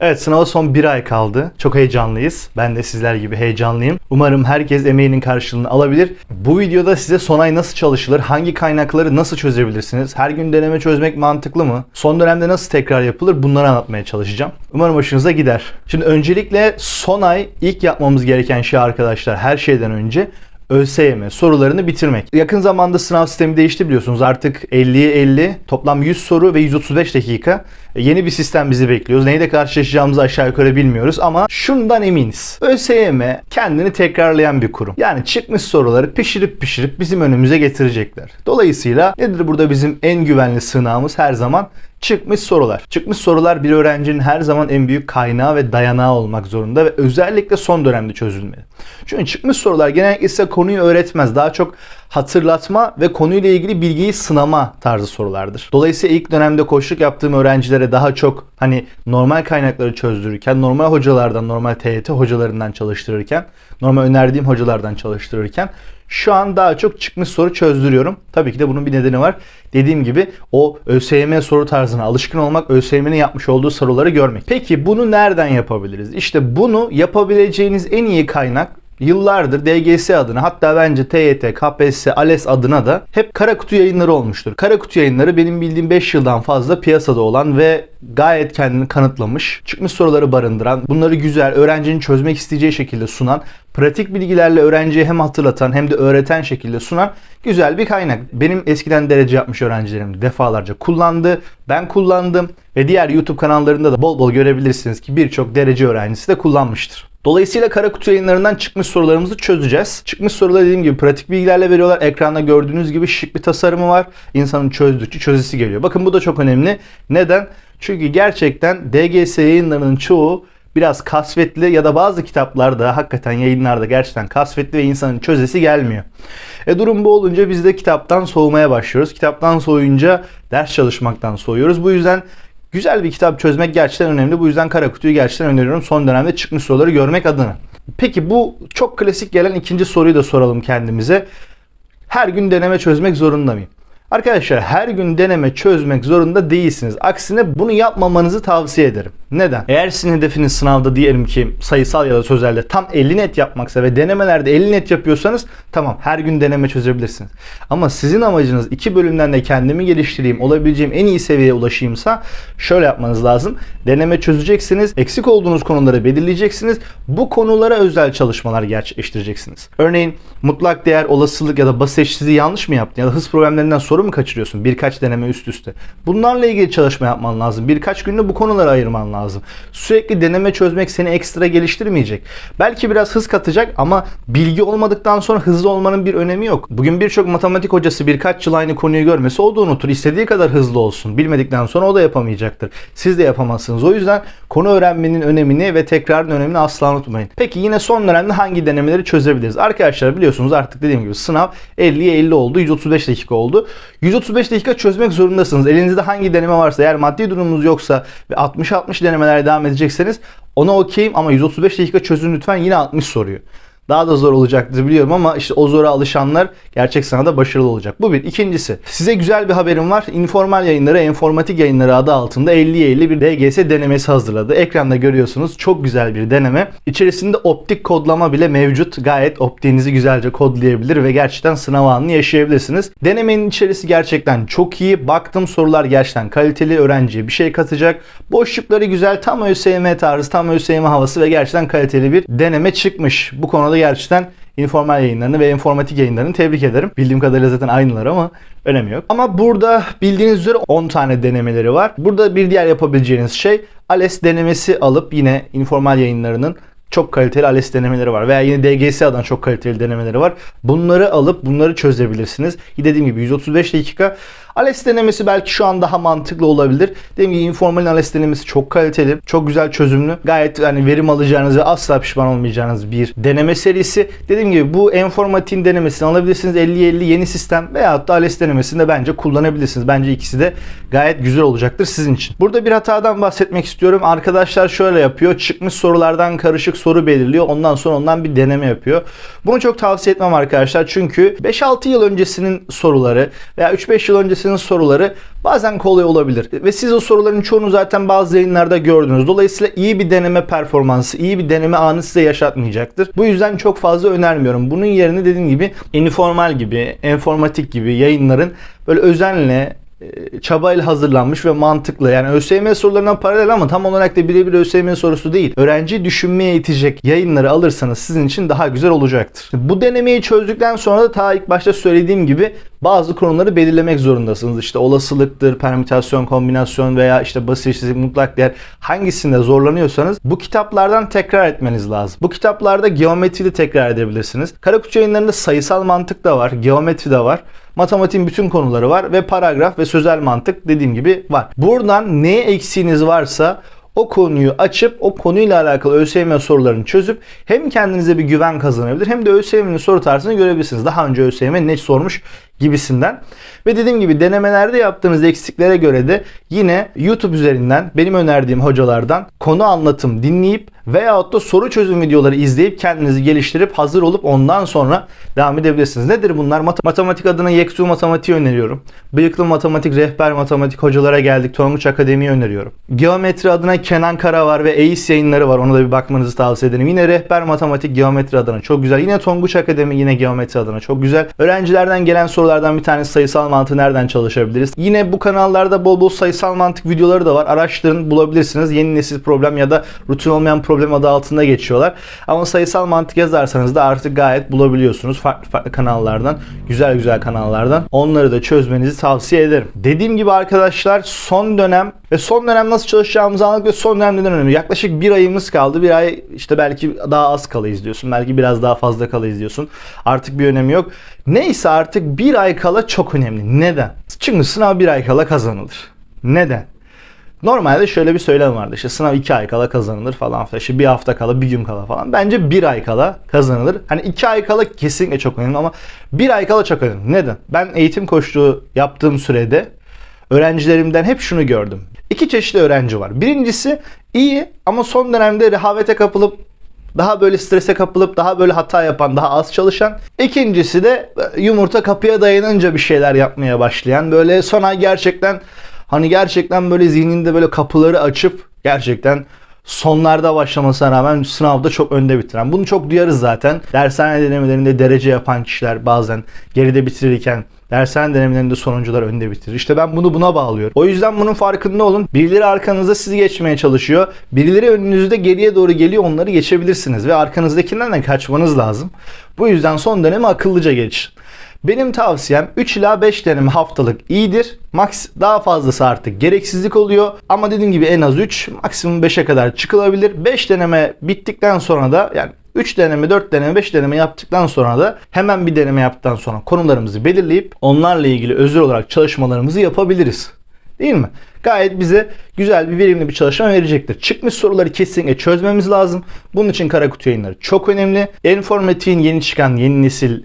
Evet sınava son bir ay kaldı. Çok heyecanlıyız. Ben de sizler gibi heyecanlıyım. Umarım herkes emeğinin karşılığını alabilir. Bu videoda size son ay nasıl çalışılır, hangi kaynakları nasıl çözebilirsiniz, her gün deneme çözmek mantıklı mı, son dönemde nasıl tekrar yapılır bunları anlatmaya çalışacağım. Umarım hoşunuza gider. Şimdi öncelikle son ay ilk yapmamız gereken şey arkadaşlar her şeyden önce ÖSYM sorularını bitirmek. Yakın zamanda sınav sistemi değişti biliyorsunuz. Artık 50'ye 50 toplam 100 soru ve 135 dakika. E, Yeni bir sistem bizi bekliyor. Neyle karşılaşacağımızı aşağı yukarı bilmiyoruz ama şundan eminiz. ÖSYM kendini tekrarlayan bir kurum. Yani çıkmış soruları pişirip pişirip bizim önümüze getirecekler. Dolayısıyla nedir burada bizim en güvenli sığınağımız her zaman? Çıkmış sorular. Çıkmış sorular bir öğrencinin her zaman en büyük kaynağı ve dayanağı olmak zorunda ve özellikle son dönemde çözülmeli. Çünkü çıkmış sorular genellikle size konuyu öğretmez. Daha çok hatırlatma ve konuyla ilgili bilgiyi sınama tarzı sorulardır. Dolayısıyla ilk dönemde koçluk yaptığım öğrencilere daha çok hani normal kaynakları çözdürürken, normal hocalardan, normal TYT hocalarından çalıştırırken, normal önerdiğim hocalardan çalıştırırken şu an daha çok çıkmış soru çözdürüyorum. Tabii ki de bunun bir nedeni var. Dediğim gibi o ÖSYM soru tarzına alışkın olmak, ÖSYM'nin yapmış olduğu soruları görmek. Peki bunu nereden yapabiliriz? İşte bunu yapabileceğiniz en iyi kaynak Yıllardır DGS adına hatta bence TYT, KPSS, ALES adına da hep kara kutu yayınları olmuştur. Kara kutu yayınları benim bildiğim 5 yıldan fazla piyasada olan ve gayet kendini kanıtlamış, çıkmış soruları barındıran, bunları güzel, öğrencinin çözmek isteyeceği şekilde sunan, pratik bilgilerle öğrenciye hem hatırlatan hem de öğreten şekilde sunan güzel bir kaynak. Benim eskiden derece yapmış öğrencilerim defalarca kullandı, ben kullandım ve diğer YouTube kanallarında da bol bol görebilirsiniz ki birçok derece öğrencisi de kullanmıştır. Dolayısıyla kara kutu yayınlarından çıkmış sorularımızı çözeceğiz. Çıkmış soruları dediğim gibi pratik bilgilerle veriyorlar. Ekranda gördüğünüz gibi şık bir tasarımı var. İnsanın çözdükçe çözesi geliyor. Bakın bu da çok önemli. Neden? Çünkü gerçekten DGS yayınlarının çoğu biraz kasvetli ya da bazı kitaplarda hakikaten yayınlarda gerçekten kasvetli ve insanın çözesi gelmiyor. E durum bu olunca biz de kitaptan soğumaya başlıyoruz. Kitaptan soğuyunca ders çalışmaktan soğuyoruz. Bu yüzden Güzel bir kitap çözmek gerçekten önemli. Bu yüzden kara kutuyu gerçekten öneriyorum. Son dönemde çıkmış soruları görmek adına. Peki bu çok klasik gelen ikinci soruyu da soralım kendimize. Her gün deneme çözmek zorunda mıyım? Arkadaşlar her gün deneme çözmek zorunda değilsiniz. Aksine bunu yapmamanızı tavsiye ederim. Neden? Eğer sizin hedefiniz sınavda diyelim ki sayısal ya da sözelde tam 50 net yapmaksa ve denemelerde 50 net yapıyorsanız tamam her gün deneme çözebilirsiniz. Ama sizin amacınız iki bölümden de kendimi geliştireyim, olabileceğim en iyi seviyeye ulaşayımsa şöyle yapmanız lazım. Deneme çözeceksiniz, eksik olduğunuz konuları belirleyeceksiniz. Bu konulara özel çalışmalar gerçekleştireceksiniz. Örneğin mutlak değer, olasılık ya da basit eşitsizliği yanlış mı yaptın ya da hız problemlerinden soru mu kaçırıyorsun birkaç deneme üst üste. Bunlarla ilgili çalışma yapman lazım. Birkaç günde bu konuları ayırman lazım. Sürekli deneme çözmek seni ekstra geliştirmeyecek. Belki biraz hız katacak ama bilgi olmadıktan sonra hızlı olmanın bir önemi yok. Bugün birçok matematik hocası birkaç yıl aynı konuyu görmesi o da unutur. İstediği kadar hızlı olsun. Bilmedikten sonra o da yapamayacaktır. Siz de yapamazsınız. O yüzden konu öğrenmenin önemini ve tekrarın önemini asla unutmayın. Peki yine son dönemde hangi denemeleri çözebiliriz? Arkadaşlar biliyorsunuz artık dediğim gibi sınav 50'ye 50 oldu. 135 dakika oldu. 135 dakika çözmek zorundasınız. Elinizde hangi deneme varsa eğer maddi durumunuz yoksa ve 60-60 denemelere devam edecekseniz ona okeyim ama 135 dakika çözün lütfen yine 60 soruyu. Daha da zor olacaktır biliyorum ama işte o zora alışanlar gerçek sınavda başarılı olacak. Bu bir. İkincisi size güzel bir haberim var. Informal yayınları, informatik yayınları adı altında 50'ye 50 bir DGS denemesi hazırladı. Ekranda görüyorsunuz çok güzel bir deneme. İçerisinde optik kodlama bile mevcut. Gayet optiğinizi güzelce kodlayabilir ve gerçekten sınav anını yaşayabilirsiniz. Denemenin içerisi gerçekten çok iyi. Baktım sorular gerçekten kaliteli. Öğrenciye bir şey katacak. Boşlukları güzel. Tam ÖSYM tarzı, tam ÖSYM havası ve gerçekten kaliteli bir deneme çıkmış. Bu konuda gerçekten informal yayınlarını ve informatik yayınlarını tebrik ederim. Bildiğim kadarıyla zaten aynılar ama önemi yok. Ama burada bildiğiniz üzere 10 tane denemeleri var. Burada bir diğer yapabileceğiniz şey ALES denemesi alıp yine informal yayınlarının çok kaliteli ALES denemeleri var. Veya yine DGS adına çok kaliteli denemeleri var. Bunları alıp bunları çözebilirsiniz. Dediğim gibi 135 dakika. ALES denemesi belki şu an daha mantıklı olabilir. Dediğim gibi informal ALES denemesi çok kaliteli, çok güzel çözümlü. Gayet yani verim alacağınız ve asla pişman olmayacağınız bir deneme serisi. Dediğim gibi bu informatin denemesini alabilirsiniz. 50-50 yeni sistem veyahut da ALES denemesini de bence kullanabilirsiniz. Bence ikisi de gayet güzel olacaktır sizin için. Burada bir hatadan bahsetmek istiyorum. Arkadaşlar şöyle yapıyor. Çıkmış sorulardan karışık soru belirliyor. Ondan sonra ondan bir deneme yapıyor. Bunu çok tavsiye etmem arkadaşlar. Çünkü 5-6 yıl öncesinin soruları veya 3-5 yıl öncesinin ÖSYM'nin soruları bazen kolay olabilir. Ve siz o soruların çoğunu zaten bazı yayınlarda gördünüz. Dolayısıyla iyi bir deneme performansı, iyi bir deneme anı size yaşatmayacaktır. Bu yüzden çok fazla önermiyorum. Bunun yerine dediğim gibi informal gibi, informatik gibi yayınların böyle özenle e, çabayla hazırlanmış ve mantıklı. Yani ÖSYM sorularına paralel ama tam olarak da birebir ÖSYM sorusu değil. Öğrenci düşünmeye itecek yayınları alırsanız sizin için daha güzel olacaktır. Bu denemeyi çözdükten sonra da ta ilk başta söylediğim gibi bazı konuları belirlemek zorundasınız. İşte olasılıktır, permütasyon, kombinasyon veya işte basit eşitlik, mutlak değer hangisinde zorlanıyorsanız bu kitaplardan tekrar etmeniz lazım. Bu kitaplarda geometri de tekrar edebilirsiniz. Karakutu yayınlarında sayısal mantık da var, geometri de var matematiğin bütün konuları var ve paragraf ve sözel mantık dediğim gibi var. Buradan neye eksiğiniz varsa o konuyu açıp o konuyla alakalı ÖSYM sorularını çözüp hem kendinize bir güven kazanabilir hem de ÖSYM'nin soru tarzını görebilirsiniz. Daha önce ÖSYM ne sormuş gibisinden. Ve dediğim gibi denemelerde yaptığınız eksiklere göre de yine YouTube üzerinden benim önerdiğim hocalardan konu anlatım dinleyip veyahut da soru çözüm videoları izleyip kendinizi geliştirip hazır olup ondan sonra devam edebilirsiniz. Nedir bunlar? Matematik adına Yeksu Matematiği öneriyorum. Bıyıklı Matematik, Rehber Matematik hocalara geldik. Tonguç Akademi'yi öneriyorum. Geometri adına Kenan Kara var ve EİS yayınları var. Ona da bir bakmanızı tavsiye ederim. Yine Rehber Matematik Geometri adına çok güzel. Yine Tonguç Akademi yine Geometri adına çok güzel. Öğrencilerden gelen sorulardan bir tanesi sayısal mantığı nereden çalışabiliriz? Yine bu kanallarda bol bol sayısal mantık videoları da var. Araştırın bulabilirsiniz. Yeni nesil problem ya da rutin olmayan problem adı altında geçiyorlar. Ama sayısal mantık yazarsanız da artık gayet bulabiliyorsunuz. Farklı farklı kanallardan, güzel güzel kanallardan. Onları da çözmenizi tavsiye ederim. Dediğim gibi arkadaşlar son dönem ve son dönem nasıl çalışacağımızı anladık ve son dönem neden önemli. Yaklaşık bir ayımız kaldı. Bir ay işte belki daha az kala izliyorsun. Belki biraz daha fazla kala izliyorsun. Artık bir önemi yok. Neyse artık bir ay kala çok önemli. Neden? Çünkü sınav bir ay kala kazanılır. Neden? Normalde şöyle bir söylem vardı işte sınav 2 ay kala kazanılır falan filan. İşte bir hafta kala, bir gün kala falan. Bence bir ay kala kazanılır. Hani 2 ay kala kesinlikle çok önemli ama bir ay kala çok önemli. Neden? Ben eğitim koçluğu yaptığım sürede öğrencilerimden hep şunu gördüm. İki çeşitli öğrenci var. Birincisi iyi ama son dönemde rehavete kapılıp daha böyle strese kapılıp daha böyle hata yapan, daha az çalışan. İkincisi de yumurta kapıya dayanınca bir şeyler yapmaya başlayan. Böyle son ay gerçekten hani gerçekten böyle zihninde böyle kapıları açıp gerçekten sonlarda başlamasına rağmen sınavda çok önde bitiren. Bunu çok duyarız zaten. Dershane denemelerinde derece yapan kişiler bazen geride bitirirken dershane denemelerinde sonuncular önde bitirir. İşte ben bunu buna bağlıyorum. O yüzden bunun farkında olun. Birileri arkanızda sizi geçmeye çalışıyor. Birileri önünüzde geriye doğru geliyor. Onları geçebilirsiniz ve arkanızdakinden de kaçmanız lazım. Bu yüzden son dönemi akıllıca geçin. Benim tavsiyem 3 ila 5 deneme haftalık iyidir. Max daha fazlası artık gereksizlik oluyor. Ama dediğim gibi en az 3, maksimum 5'e kadar çıkılabilir. 5 deneme bittikten sonra da yani 3 deneme, 4 deneme, 5 deneme yaptıktan sonra da hemen bir deneme yaptıktan sonra konularımızı belirleyip onlarla ilgili özel olarak çalışmalarımızı yapabiliriz. Değil mi? Gayet bize güzel bir verimli bir çalışma verecektir. Çıkmış soruları kesinlikle çözmemiz lazım. Bunun için Karakutu yayınları çok önemli. Informatik'in yeni çıkan yeni nesil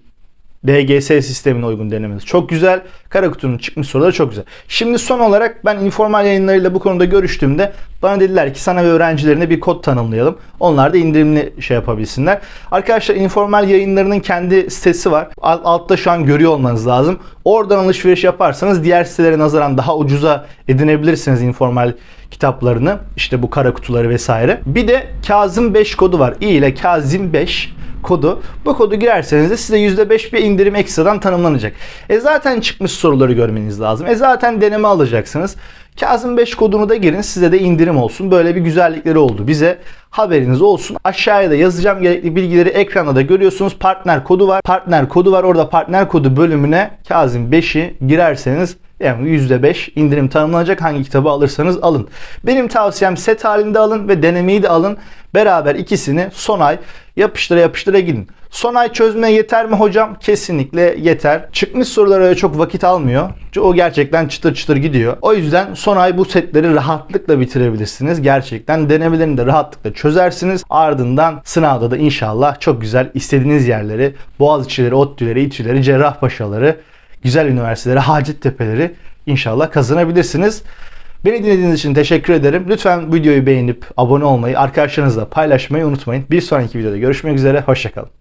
BGS sistemine uygun denememiz çok güzel. Kara kutunun çıkmış soruları çok güzel. Şimdi son olarak ben informal yayınlarıyla bu konuda görüştüğümde bana dediler ki sana ve öğrencilerine bir kod tanımlayalım. Onlar da indirimli şey yapabilsinler. Arkadaşlar informal yayınlarının kendi sitesi var. Altta şu an görüyor olmanız lazım. Oradan alışveriş yaparsanız diğer sitelere nazaran daha ucuza edinebilirsiniz informal kitaplarını. İşte bu kara kutuları vesaire. Bir de Kazım 5 kodu var. İ ile Kazım 5 kodu. Bu kodu girerseniz de size %5 bir indirim ekstradan tanımlanacak. E zaten çıkmış soruları görmeniz lazım. E zaten deneme alacaksınız. Kazım 5 kodunu da girin size de indirim olsun. Böyle bir güzellikleri oldu bize. Haberiniz olsun. Aşağıya da yazacağım gerekli bilgileri ekranda da görüyorsunuz. Partner kodu var. Partner kodu var. Orada partner kodu bölümüne Kazım 5'i girerseniz yani %5 indirim tanımlanacak hangi kitabı alırsanız alın. Benim tavsiyem set halinde alın ve denemeyi de alın. Beraber ikisini son ay yapıştıra yapıştıra gidin. Son ay çözmeye yeter mi hocam? Kesinlikle yeter. Çıkmış sorular öyle çok vakit almıyor. O gerçekten çıtır çıtır gidiyor. O yüzden son ay bu setleri rahatlıkla bitirebilirsiniz. Gerçekten denemelerini de rahatlıkla çözersiniz. Ardından sınavda da inşallah çok güzel istediğiniz yerleri, Boğaziçi'leri, ODTÜ'leri, İTÜ'leri, Cerrahpaşaları, güzel üniversiteleri, Hacettepe'leri inşallah kazanabilirsiniz. Beni dinlediğiniz için teşekkür ederim. Lütfen videoyu beğenip abone olmayı, arkadaşlarınızla paylaşmayı unutmayın. Bir sonraki videoda görüşmek üzere. Hoşçakalın.